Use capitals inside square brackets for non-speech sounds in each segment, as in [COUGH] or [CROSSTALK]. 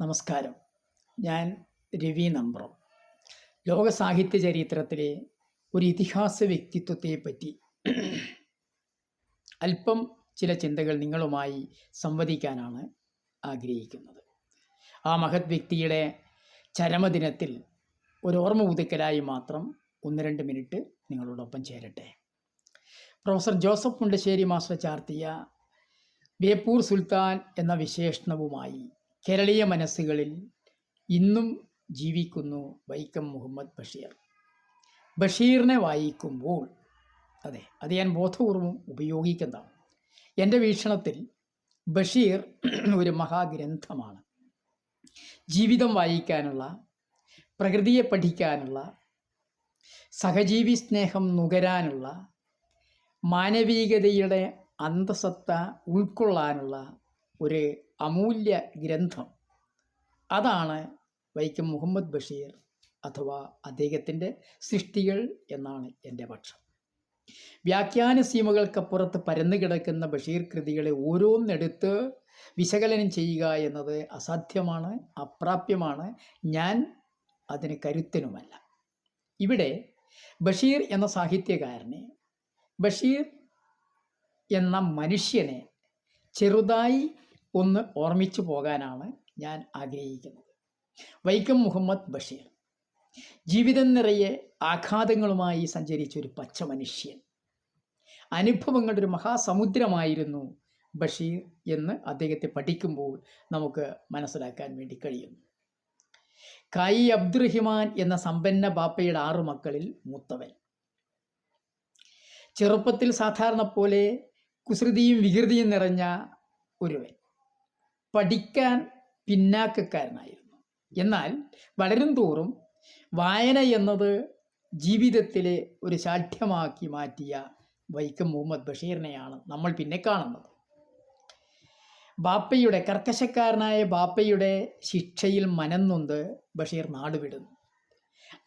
നമസ്കാരം. ഞാൻ രവി നമ്പ്രം. ലോക സാഹിത്യ ചരിത്രത്തിലെ ഒരു ഇതിഹാസ വ്യക്തിത്വത്തെ പറ്റി അല്പം ചില ചിന്തകൾ നിങ്ങളുമായി സംവദിക്കാനാണ് ആഗ്രഹിക്കുന്നത്. ആ മഹത് വ്യക്തിയുടെ ചരമദിനത്തിൽ ഒരു ഓർമ്മ പുതുക്കലായി മാത്രം ഒന്ന് രണ്ട് മിനിറ്റ് നിങ്ങളോടൊപ്പം ചേരട്ടെ. പ്രൊഫസർ ജോസഫ് മുണ്ടശ്ശേരി മാസ്റ്റർ ചാർത്തിയ ബേപ്പൂർ സുൽത്താൻ എന്ന വിശേഷണവുമായി കേരളീയ മനസ്സുകളിൽ ഇന്നും ജീവിക്കുന്നു വൈക്കം മുഹമ്മദ് ബഷീർ. ബഷീറിനെ വായിക്കുമ്പോൾ അതെ അത് ഞാൻ ബോധപൂർവം ഉപയോഗിക്കുന്നതാണ്. എന്റെ വീക്ഷണത്തിൽ ബഷീർ [CLEARS THROAT] ഒരു മഹാഗ്രന്ഥമാണ്. ജീവിതം വായിക്കാനുള്ള പ്രകൃതിയെ പഠിക്കാനുള്ള സഹജീവി സ്നേഹം നുകരാനുള്ള മാനവികതയുടെ അന്തസത്ത ഉൾക്കൊള്ളാനുള്ള ഒരു അമൂല്യ ഗ്രന്ഥം. അതാണ് വൈക്കം മുഹമ്മദ് ബഷീർ അഥവാ അദ്ദേഹത്തിന്റെ സൃഷ്ടികൾ എന്നാണ് എന്റെ പക്ഷം. വ്യാഖ്യാന സീമകൾക്കപ്പുറത്ത് പരന്നു കിടക്കുന്ന ബഷീർ കൃതികളെ ഓരോന്നെടുത്ത് വിശകലനം ചെയ്യുക എന്നത് അസാധ്യമാണ് അപ്രാപ്യമാണ്. ഞാൻ അതിന് കരുത്തനുമല്ല. ഇവിടെ ബഷീർ എന്ന സാഹിത്യകാരനെ ബഷീർ എന്ന മനുഷ്യനെ ചെറുതായി ഒന്ന് ഓർമ്മിച്ചു പോകാനാണ് ഞാൻ ആഗ്രഹിക്കുന്നത്. വൈക്കം മുഹമ്മദ് ബഷീർ. ജീവിതം നിറയെ ആഘാതങ്ങളുമായി സഞ്ചരിച്ച ഒരു പച്ച മനുഷ്യൻ. അനുഭവങ്ങളുടെ ഒരു മഹാസമുദ്രമായിരുന്നു ബഷീർ എന്ന് അദ്ദേഹത്തെ പഠിക്കുമ്പോൾ നമുക്ക് മനസ്സിലാക്കാൻ വേണ്ടി കഴിയുന്നു. കായി അബ്ദുറഹിമാൻ എന്ന സമ്പന്ന ബാപ്പയുടെ ആറു മക്കളിൽ മൂത്തവൻ. ചെറുപ്പത്തിൽ സാധാരണ പോലെ കുസൃതിയും വികൃതിയും നിറഞ്ഞ ഒരുവൻ. പഠിക്കാൻ പിന്നാക്കക്കാരനായിരുന്നു. എന്നാൽ വളരും തോറും വായന എന്നത് ജീവിതത്തിലെ ഒരു ശാഠ്യമാക്കി മാറ്റിയ വൈക്കം മുഹമ്മദ് ബഷീറിനെയാണ് നമ്മൾ പിന്നെ കാണുന്നത്. ബാപ്പയുടെ കർക്കശക്കാരനായ ബാപ്പയുടെ ശിക്ഷയിൽ മനന്നൊന്ത് ബഷീർ നാടുവിടുന്നു.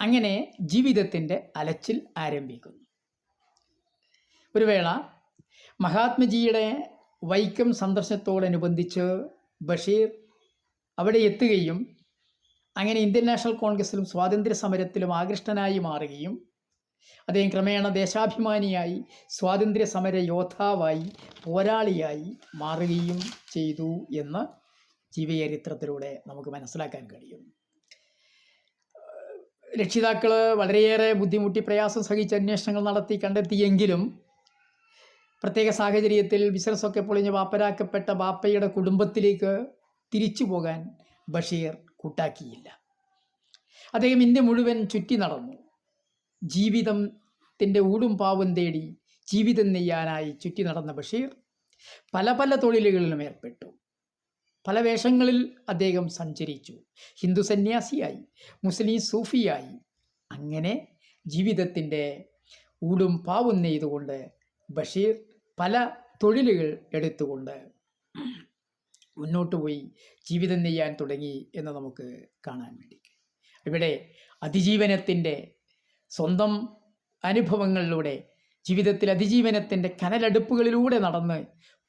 അങ്ങനെ ജീവിതത്തിന്റെ അലച്ചിൽ ആരംഭിക്കുന്നു. ഒരു വേള മഹാത്മജിയുടെ വൈക്കം സന്ദർശനത്തോടനുബന്ധിച്ച് ബഷീർ അവിടെ എത്തുകയും അങ്ങനെ ഇന്ത്യൻ നാഷണൽ കോൺഗ്രസിലും സ്വാതന്ത്ര്യ സമരത്തിലും ആകൃഷ്ടനായി മാറുകയും അദ്ദേഹം ക്രമേണ ദേശാഭിമാനിയായി സ്വാതന്ത്ര്യ സമര യോദ്ധാവായി പോരാളിയായി മാറുകയും ചെയ്തു എന്ന് ജീവചരിത്രത്തിലൂടെ നമുക്ക് മനസ്സിലാക്കാൻ കഴിയും. രക്ഷിതാക്കൾ വളരെയേറെ ബുദ്ധിമുട്ടി പ്രയാസം സഹിച്ച് അന്വേഷണങ്ങൾ നടത്തി കണ്ടെത്തിയെങ്കിലും പ്രത്യേക സാഹചര്യത്തിൽ ബിസിനസ്സൊക്കെ പൊളിഞ്ഞ് വാപ്പരാക്കപ്പെട്ട ബാപ്പയുടെ കുടുംബത്തിലേക്ക് തിരിച്ചു പോകാൻ ബഷീർ കൂട്ടാക്കിയില്ല. അദ്ദേഹം ഇന്ത്യ മുഴുവൻ ചുറ്റി നടന്നു. ജീവിതത്തിന്റെ ഊടും പാവും തേടി ജീവിതം നെയ്യാനായി ചുറ്റി നടന്ന ബഷീർ പല പല തൊഴിലുകളിലും ഏർപ്പെട്ടു. പല വേഷങ്ങളിൽ അദ്ദേഹം സഞ്ചരിച്ചു. ഹിന്ദു സന്യാസിയായി മുസ്ലിം സൂഫിയായി. അങ്ങനെ ജീവിതത്തിന്റെ ഊടും പാവും നെയ്തുകൊണ്ട് ബഷീർ പല തൊഴിലുകൾ എടുത്തുകൊണ്ട് മുന്നോട്ട് പോയി ജീവിതം നെയ്യാൻ തുടങ്ങി എന്ന് നമുക്ക് കാണാൻ വേണ്ടി. ഇവിടെ അതിജീവനത്തിന്റെ സ്വന്തം അനുഭവങ്ങളിലൂടെ ജീവിതത്തിൽ അതിജീവനത്തിന്റെ കനലടുപ്പുകളിലൂടെ നടന്ന്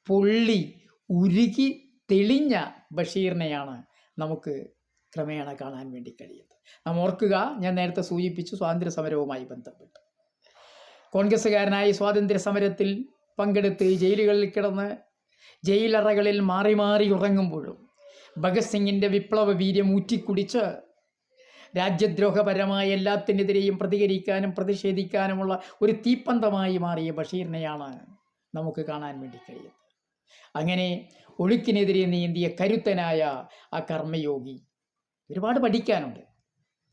പൊള്ളി ഉരുകി തെളിഞ്ഞ ബഷീറിനെയാണ് നമുക്ക് ക്രമേണ കാണാൻ വേണ്ടി കഴിയുന്നത് നാം ഓർക്കുക ഞാൻ നേരത്തെ സൂചിപ്പിച്ചു സ്വാതന്ത്ര്യ സമരവുമായി ബന്ധപ്പെട്ട് കോൺഗ്രസ്സുകാരനായി സ്വാതന്ത്ര്യ സമരത്തിൽ പങ്കെടുത്ത് ജയിലുകളിൽ കിടന്ന് ജയിലറകളിൽ മാറി മാറി ഉറങ്ങുമ്പോഴും ഭഗത് സിംഗിന്റെ വിപ്ലവ വീര്യം ഊറ്റിക്കുടിച്ച് രാജ്യദ്രോഹപരമായ എല്ലാത്തിനെതിരെയും പ്രതികരിക്കാനും പ്രതിഷേധിക്കാനുമുള്ള ഒരു തീപ്പന്തമായി മാറിയ ബഷീറിനെയാണ് നമുക്ക് കാണാൻ വേണ്ടി കഴിയുന്നത്. അങ്ങനെ ഒഴുക്കിനെതിരെ നീന്തിയ കരുത്തനായ ആ കർമ്മയോഗി ഒരുപാട് പഠിക്കാനുണ്ട്.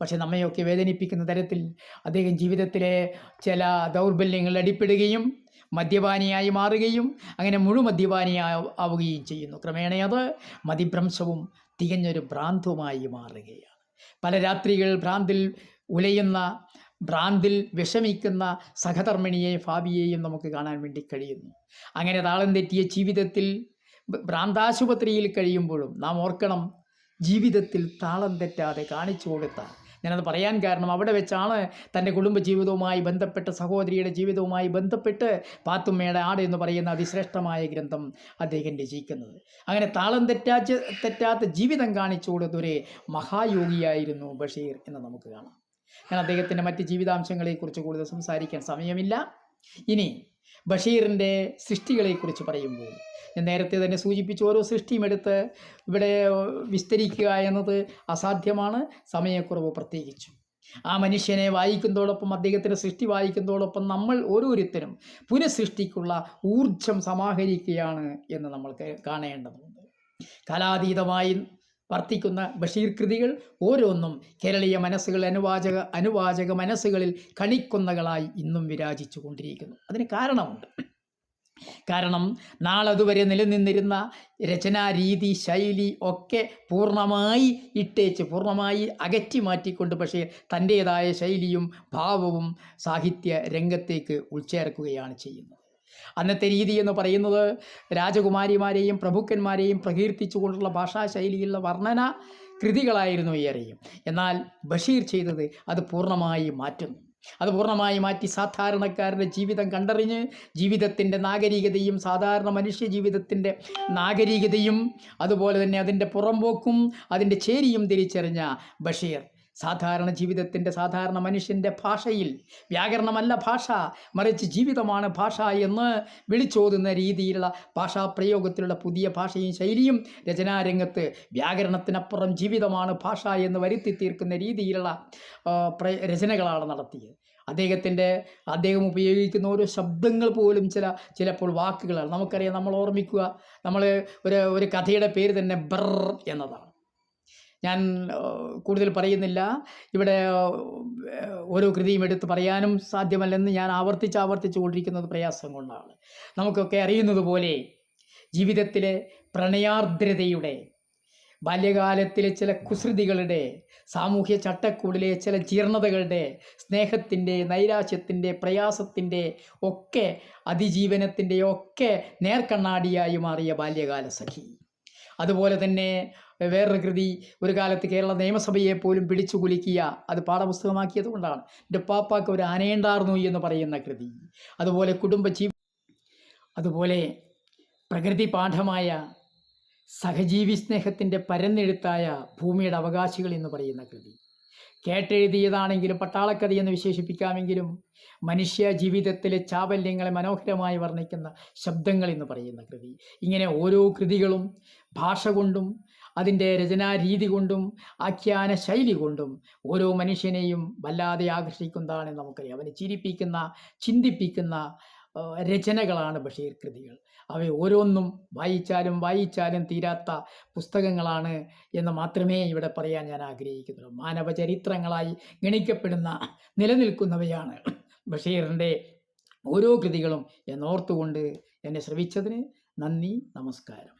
പക്ഷെ നമ്മയൊക്കെ വേദനിപ്പിക്കുന്ന തരത്തിൽ അദ്ദേഹം ജീവിതത്തിലെ ചില ദൗർബല്യങ്ങൾ അടിപ്പെടുകയും മദ്യപാനിയായി മാറുകയും അങ്ങനെ മുഴു മദ്യപാനിയാ ആവുകയും ചെയ്യുന്നു. ക്രമേണ അത് മതിഭ്രംശവും തികഞ്ഞൊരു ഭ്രാന്തുമായി മാറുകയാണ്. പല രാത്രികൾ ഭ്രാന്തിൽ ഉലയുന്ന ഭ്രാന്തിൽ വിഷമിക്കുന്ന സഹധർമ്മിണിയെ ഫാബിയെയും നമുക്ക് കാണാൻ വേണ്ടി കഴിയുന്നു. അങ്ങനെ താളം തെറ്റിയ ജീവിതത്തിൽ ഭ്രാന്താശുപത്രിയിൽ കഴിയുമ്പോഴും നാം ഓർക്കണം ജീവിതത്തിൽ താളം തെറ്റാതെ കാണിച്ചു കൊടുത്ത ഞാനത് പറയാൻ കാരണം അവിടെ വെച്ചാണ് തന്റെ കുടുംബജീവിതവുമായി ബന്ധപ്പെട്ട് സഹോദരിയുടെ ജീവിതവുമായി ബന്ധപ്പെട്ട് പാത്തുമ്മയുടെ ആട് എന്ന് പറയുന്ന അതിശ്രേഷ്ഠമായ ഗ്രന്ഥം അദ്ദേഹം രചിക്കുന്നത്. അങ്ങനെ താളം തെറ്റാച്ച് തെറ്റാത്ത ജീവിതം കാണിച്ചു കൊടുത്തൊരു മഹായോഗിയായിരുന്നു ബഷീർ എന്ന് നമുക്ക് കാണാം. ഞാൻ അദ്ദേഹത്തിന്റെ മറ്റ് ജീവിതാംശങ്ങളെക്കുറിച്ച് കൂടുതൽ സംസാരിക്കാൻ സമയമില്ല. ഇനി ബഷീറിന്റെ സൃഷ്ടികളെക്കുറിച്ച് പറയുമ്പോൾ ഞാൻ നേരത്തെ തന്നെ സൂചിപ്പിച്ച ഓരോ സൃഷ്ടിയും എടുത്ത് ഇവിടെ വിസ്തരിക്കുക എന്നത് അസാധ്യമാണ് സമയക്കുറവ് പ്രത്യേകിച്ചും. ആ മനുഷ്യനെ വായിക്കുന്നതോടൊപ്പം അദ്ദേഹത്തിന്റെ സൃഷ്ടി വായിക്കുന്നതോടൊപ്പം നമ്മൾ ഓരോരുത്തരും പുനഃസൃഷ്ടിക്കുള്ള ഊർജം സമാഹരിക്കുകയാണ് എന്ന് നമ്മൾ കാണേണ്ടതുണ്ട്. കലാതീതമായി വർത്തിക്കുന്ന ബഷീർ കൃതികൾ ഓരോന്നും കേരളീയ മനസ്സുകൾ അനുവാചക അനുവാചക മനസ്സുകളിൽ കണിക്കൊന്നകളായി ഇന്നും വിരാജിച്ചു കൊണ്ടിരിക്കുന്നു. അതിന് കാരണമുണ്ട്. കാരണം നാളതുവരെ നിലനിന്നിരുന്ന രചനാരീതി ശൈലി ഒക്കെ പൂർണമായി ഇട്ടേച്ച് പൂർണമായി അകറ്റി മാറ്റിക്കൊണ്ട് പക്ഷേ തന്റേതായ ശൈലിയും ഭാവവും സാഹിത്യ രംഗത്തേക്ക് ഉൾച്ചേർക്കുകയാണ് ചെയ്യുന്നത്. അന്നത്തെ രീതി എന്ന് പറയുന്നത് രാജകുമാരിമാരെയും പ്രഭുക്കന്മാരെയും പ്രകീർത്തിച്ചുകൊണ്ടുള്ള ഭാഷാശൈലിയുള്ള വർണന കൃതികളായിരുന്നു ഏറെയും എന്നാൽ ബഷീർ ചെയ്തത് അത് പൂർണമായി മാറ്റുന്നു. അത് പൂർണമായി മാറ്റി സാധാരണക്കാരുടെ ജീവിതം കണ്ടറിഞ്ഞ് ജീവിതത്തിന്റെ നാഗരികതയും സാധാരണ മനുഷ്യ ജീവിതത്തിന്റെ നാഗരികതയും അതുപോലെ തന്നെ അതിന്റെ പുറംപോക്കും അതിന്റെ ചേരിയും തിരിച്ചറിഞ്ഞ ബഷീർ. സാധാരണ ജീവിതത്തിന്റെ സാധാരണ മനുഷ്യന്റെ ഭാഷയിൽ വ്യാകരണമല്ല ഭാഷ മറിച്ച് ജീവിതമാണ് ഭാഷ എന്ന് വിളിച്ചോതുന്ന രീതിയിലുള്ള ഭാഷാപ്രയോഗത്തിലുള്ള പുതിയ ഭാഷയും ശൈലിയും രചനാരംഗത്ത് വ്യാകരണത്തിനപ്പുറം ജീവിതമാണ് ഭാഷ എന്ന് വരുത്തി തീർക്കുന്ന രീതിയിലുള്ള രചനകളാണ് നടത്തിയത്. അദ്ദേഹത്തിന്റെ അദ്ദേഹം ഉപയോഗിക്കുന്ന ഓരോ ശബ്ദങ്ങൾ പോലും ചില ചിലപ്പോൾ വാക്കുകളാണ്. നമുക്കറിയാം നമ്മൾ ഓർമ്മിക്കുക നമ്മൾ ഒരു ഒരു കഥയുടെ പേര് തന്നെ ബ്രർ എന്നതാണ്. ഞാൻ കൂടുതൽ പറയുന്നില്ല. ഇവിടെ ഓരോ കൃതിയും എടുത്ത് പറയാനും സാധ്യമല്ലെന്ന് ഞാൻ ആവർത്തിച്ച് ആവർത്തിച്ചു കൊണ്ടിരിക്കുന്നത് പ്രയാസം കൊണ്ടാണ്. നമുക്കൊക്കെ അറിയുന്നത് പോലെ ജീവിതത്തിലെ പ്രണയാർദ്രതയുടെ ബാല്യകാലത്തിലെ ചില കുസൃതികളുടെ സാമൂഹ്യ ചട്ടക്കൂടിലെ ചില ജീർണതകളുടെ സ്നേഹത്തിന്റെ നൈരാശ്യത്തിന്റെ പ്രയാസത്തിന്റെ ഒക്കെ അതിജീവനത്തിന്റെ ഒക്കെ നേർക്കണ്ണാടിയായി മാറിയ ബാല്യകാല സഖി അതുപോലെ തന്നെ വേറൊരു കൃതി ഒരു കാലത്ത് കേരള നിയമസഭയെ പോലും പിടിച്ചു കുലുക്കിയ അത് പാഠപുസ്തകമാക്കിയത് കൊണ്ടാണ് എന്റെ പാപ്പാക്ക് ഒരു ആനയുണ്ടായിരുന്നു എന്ന് പറയുന്ന കൃതി. അതുപോലെ കുടുംബജീവി അതുപോലെ പ്രകൃതി പാഠമായ സഹജീവി സ്നേഹത്തിന്റെ പരന്നെഴുത്തായ ഭൂമിയുടെ അവകാശികൾ എന്ന് പറയുന്ന കൃതി. കേട്ടെഴുതിയതാണെങ്കിലും പട്ടാളക്കഥ എന്ന് വിശേഷിപ്പിക്കാമെങ്കിലും മനുഷ്യ ജീവിതത്തിലെ ചാബല്യങ്ങളെ മനോഹരമായി വർണിക്കുന്ന ശബ്ദങ്ങൾ എന്ന് പറയുന്ന കൃതി. ഇങ്ങനെ ഓരോ കൃതികളും ഭാഷ കൊണ്ടും അതിന്റെ രചനാരീതി കൊണ്ടും ആഖ്യാന ശൈലി കൊണ്ടും ഓരോ മനുഷ്യനെയും വല്ലാതെ ആകർഷിക്കുന്നതാണ് നമുക്കറിയാം. അവനെ ചിരിപ്പിക്കുന്ന ചിന്തിപ്പിക്കുന്ന രചനകളാണ് ബഷീർ കൃതികൾ. അവ ഓരോന്നും വായിച്ചാലും വായിച്ചാലും തീരാത്ത പുസ്തകങ്ങളാണ് എന്ന് മാത്രമേ ഇവിടെ പറയാൻ ഞാൻ ആഗ്രഹിക്കുന്നുള്ളൂ. മാനവ ചരിത്രങ്ങളായി ഗണിക്കപ്പെടുന്ന നിലനിൽക്കുന്നവയാണ് ബഷീറിന്റെ ഓരോ കൃതികളും എന്നോർത്തുകൊണ്ട് എന്നെ ശ്രവിച്ചതിന് നന്ദി നമസ്കാരം.